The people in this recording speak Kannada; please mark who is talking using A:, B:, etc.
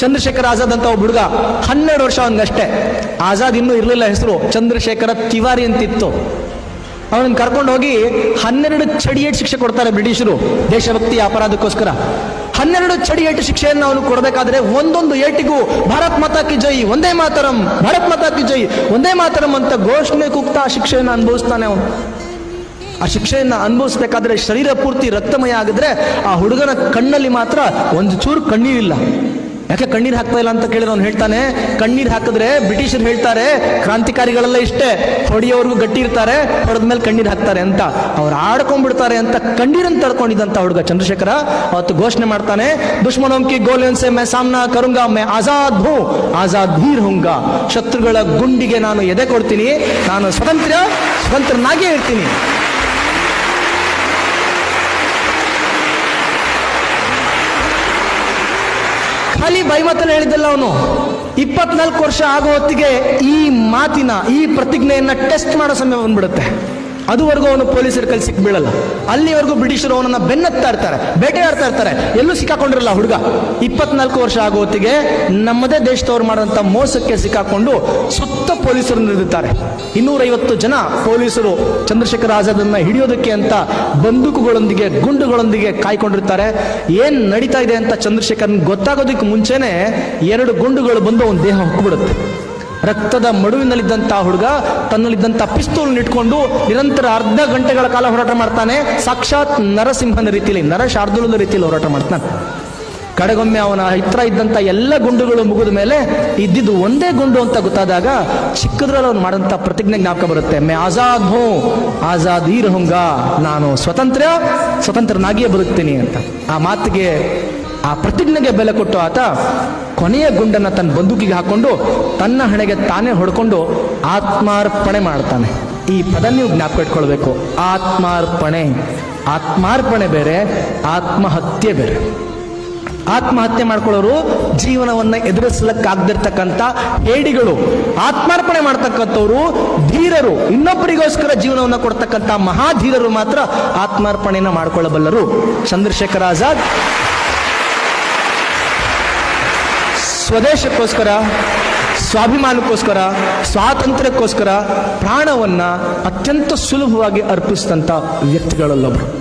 A: ಚಂದ್ರಶೇಖರ್ ಆಜಾದ್ ಅಂತ ಒಬ್ಬ ಹುಡುಗ ಹನ್ನೆರಡು ವರ್ಷ ಅವನಿಗಷ್ಟೇ. ಆಜಾದ್ ಇನ್ನೂ ಇರಲಿಲ್ಲ ಹೆಸರು. ಚಂದ್ರಶೇಖರ ತಿವಾರಿ ಅಂತಿತ್ತು. ಅವನನ್ನು ಕರ್ಕೊಂಡು ಹೋಗಿ ಹನ್ನೆರಡು ಚಡಿಯೇಟ್ ಶಿಕ್ಷೆ ಕೊಡ್ತಾರೆ ಬ್ರಿಟಿಷರು. ದೇಶಭಕ್ತಿ ಅಪರಾಧಕ್ಕೋಸ್ಕರ. ಹನ್ನೆರಡು ಚಡಿಯೇಟು ಶಿಕ್ಷೆಯನ್ನು ಅವನು ಕೊಡಬೇಕಾದ್ರೆ ಒಂದೊಂದು ಏಟಿಗೂ ಭಾರತ್ ಮಾತಾ ಕಿ ಜೈ, ಒಂದೇ ಮಾತರಂ, ಭಾರತ್ ಮಾತಾ ಕಿ ಜೈ, ಒಂದೇ ಮಾತರಂ ಅಂತ ಘೋಷಣೆ ಕೂಗ್ತಾ ಆ ಶಿಕ್ಷೆಯನ್ನು ಅನುಭವಿಸ್ತಾನೆ ಅವನು. ಆ ಶಿಕ್ಷೆಯನ್ನು ಅನುಭವಿಸ್ಬೇಕಾದ್ರೆ ಶರೀರ ಪೂರ್ತಿ ರಕ್ತಮಯ ಆಗಿದ್ರೆ ಆ ಹುಡುಗನ ಕಣ್ಣಲ್ಲಿ ಮಾತ್ರ ಒಂದು ಚೂರು ಕಣ್ಣೀರಿಲ್ಲ. ಯಾಕೆ ಕಣ್ಣೀರು ಹಾಕ್ತಾ ಇಲ್ಲ ಅಂತ ಕೇಳಿದ್ರೆ ಅವ್ನು ಹೇಳ್ತಾನೆ, ಕಣ್ಣೀರು ಹಾಕಿದ್ರೆ ಬ್ರಿಟಿಷರು ಹೇಳ್ತಾರೆ, ಕ್ರಾಂತಿಕಾರಿಗಳೆಲ್ಲ ಇಷ್ಟೇ, ಹೊಡೆಯೋರ್ಗು ಗಟ್ಟಿ ಇರ್ತಾರೆ, ಹೊಡೆದ ಮೇಲೆ ಕಣ್ಣೀರು ಹಾಕ್ತಾರೆ ಅಂತ. ಅವ್ರು ಆಡ್ಕೊಂಡ್ಬಿಡ್ತಾರೆ ಅಂತ ಕಣ್ಣೀರನ್ನು ತಡ್ಕೊಂಡಿದ್ದಂತ ಹುಡುಗ ಚಂದ್ರಶೇಖರ ಅವತ್ತು ಘೋಷಣೆ ಮಾಡ್ತಾನೆ ದುಶ್ಮನೋಂಕಿ ಗೋಲೆನ್ಸೆ ಮೆ ಸಾಮ್ನಾ ಕರುಂಗ, ಮೆ ಆಜಾದ್ ಹೂ, ಆಜಾದ್ ವೀರ್ ಹುಂಗ. ಶತ್ರುಗಳ ಗುಂಡಿಗೆ ನಾನು ಎದೆ ಕೊಡ್ತೀನಿ, ನಾನು ಸ್ವತಂತ್ರ, ಸ್ವತಂತ್ರನಾಗೇ ಇರ್ತೀನಿ. ಖಾಲಿ ಬೈಮತನ ಹೇಳಿದ್ದಲ್ಲ ಅವನು. ಇಪ್ಪತ್ನಾಲ್ಕು ವರ್ಷ ಆಗೋ ಹೊತ್ತಿಗೆ ಈ ಮಾತಿನ, ಈ ಪ್ರತಿಜ್ಞೆಯನ್ನ ಟೆಸ್ಟ್ ಮಾಡೋ ಸಮಯ ಬಂದ್ಬಿಡುತ್ತೆ. ಅದುವರೆಗೂ ಅವನು ಪೊಲೀಸರ ಕೈಲಿ ಸಿಕ್ಕಿ ಬೀಳಲ್ಲ. ಅಲ್ಲಿವರೆಗೂ ಬ್ರಿಟಿಷರು ಅವನನ್ನ ಬೆನ್ನತ್ತಾ ಇರ್ತಾರೆ, ಬೇಟೆಯಾಡ್ತಾ ಇರ್ತಾರೆ. ಎಲ್ಲೂ ಸಿಕ್ಕಾಕೊಂಡಿರಲ್ಲ ಹುಡುಗ. ಇಪ್ಪತ್ನಾಲ್ಕು ವರ್ಷ ಆಗೋ ಹೊತ್ತಿಗೆ ನಮ್ಮದೇ ದೇಶದವ್ರು ಮಾಡುವಂತ ಮೋಸಕ್ಕೆ ಸಿಕ್ಕಾಕೊಂಡು ಸುತ್ತ ಪೊಲೀಸರು ನಿಲ್ಲಿದ್ದಾರೆ ಇನ್ನೂರೈವತ್ತು ಜನ ಪೊಲೀಸರು ಚಂದ್ರಶೇಖರ್ ಆಜಾದನ್ನ ಹಿಡಿಯೋದಕ್ಕೆ ಅಂತ ಬಂದೂಕುಗಳೊಂದಿಗೆ, ಗುಂಡುಗಳೊಂದಿಗೆ ಕಾಯ್ಕೊಂಡಿರ್ತಾರೆ. ಏನ್ ನಡೀತಾ ಇದೆ ಅಂತ ಚಂದ್ರಶೇಖರ್ ಗೊತ್ತಾಗೋದಕ್ಕೆ ಮುಂಚೆನೆ ಎರಡು ಗುಂಡುಗಳು ಬಂದು ಅವನ ದೇಹ ಹೊಕ್ಬಿಡುತ್ತೆ. ರಕ್ತದ ಮಡುವಿನಲ್ಲಿದ್ದಂಥ ಹುಡುಗ ತನ್ನಲ್ಲಿದ್ದಂಥ ಪಿಸ್ತೂಲ್ ಇಟ್ಕೊಂಡು ನಿರಂತರ ಅರ್ಧ ಗಂಟೆಗಳ ಕಾಲ ಹೋರಾಟ ಮಾಡ್ತಾನೆ. ಸಾಕ್ಷಾತ್ ನರಸಿಂಹನ ರೀತಿಯಲ್ಲಿ, ನರ ಶಾರ್ದೂಲದ ರೀತಿಯಲ್ಲಿ ಹೋರಾಟ ಮಾಡ್ತಾನೆ. ಕಡೆಗೊಮ್ಮೆ ಅವನ ಹತ್ರ ಇದ್ದಂಥ ಎಲ್ಲ ಗುಂಡುಗಳು ಮುಗಿದ ಮೇಲೆ ಇದ್ದಿದ್ದು ಒಂದೇ ಗುಂಡು ಅಂತ ಗೊತ್ತಾದಾಗ ಚಿಕ್ಕದ್ರಲ್ಲಿ ಅವನು ಮಾಡಿದಂಥ ಪ್ರತಿಜ್ಞೆ ಜ್ಞಾಪಕ ಬರುತ್ತೆ. ಮೇ ಆಜಾದ್ ಹೋ, ಆಜಾದ್ ಈರ್ ಹುಂಗ ನಾನು ಸ್ವತಂತ್ರ, ಸ್ವತಂತ್ರನಾಗಿಯೇ ಬದುಕ್ತೀನಿ ಅಂತ. ಆ ಮಾತಿಗೆ ಆ ಪ್ರತಿಜ್ಞೆಗೆ ಬೆಲೆ ಕೊಟ್ಟು ಆತ ಕೊನೆಯ ಗುಂಡನ್ನ ತನ್ನ ಬಂದೂಕಿಗೆ ಹಾಕೊಂಡು ತನ್ನ ಹಣೆಗೆ ತಾನೇ ಹೊಡ್ಕೊಂಡು ಆತ್ಮಾರ್ಪಣೆ ಮಾಡ್ತಾನೆ. ಈ ಪದ ನೀವು ಜ್ಞಾಪಕ ಇಟ್ಕೊಳ್ಬೇಕು. ಆತ್ಮಾರ್ಪಣೆ. ಆತ್ಮಾರ್ಪಣೆ ಬೇರೆ, ಆತ್ಮಹತ್ಯೆ ಬೇರೆ. ಆತ್ಮಹತ್ಯೆ ಮಾಡ್ಕೊಳ್ಳೋರು ಜೀವನವನ್ನ ಎದುರಿಸಲಕ್ಕಾಗದಿರ್ತಕ್ಕಂಥ ಹೇಡಿಗಳು. ಆತ್ಮಾರ್ಪಣೆ ಮಾಡ್ತಕ್ಕಂಥವ್ರು ಧೀರರು. ಇನ್ನೊಬ್ಬರಿಗೋಸ್ಕರ ಜೀವನವನ್ನ ಕೊಡ್ತಕ್ಕಂಥ ಮಹಾಧೀರರು ಮಾತ್ರ ಆತ್ಮಾರ್ಪಣೆಯನ್ನು ಮಾಡ್ಕೊಳ್ಳಬಲ್ಲರು. ಚಂದ್ರಶೇಖರ್ ಆಜಾದ್. ಸ್ವದೇಶಕ್ಕೋಸ್ಕರ ಸ್ವಾಭಿಮಾನಕ್ಕೋಸ್ಕರ ಸ್ವಾತಂತ್ರ್ಯಕ್ಕೋಸ್ಕರ ಪ್ರಾಣವನ್ನು ಅತ್ಯಂತ ಸುಲಭವಾಗಿ ಅರ್ಪಿಸಿದಂಥ ವ್ಯಕ್ತಿಗಳಲ್ಲೊಬ್ರು.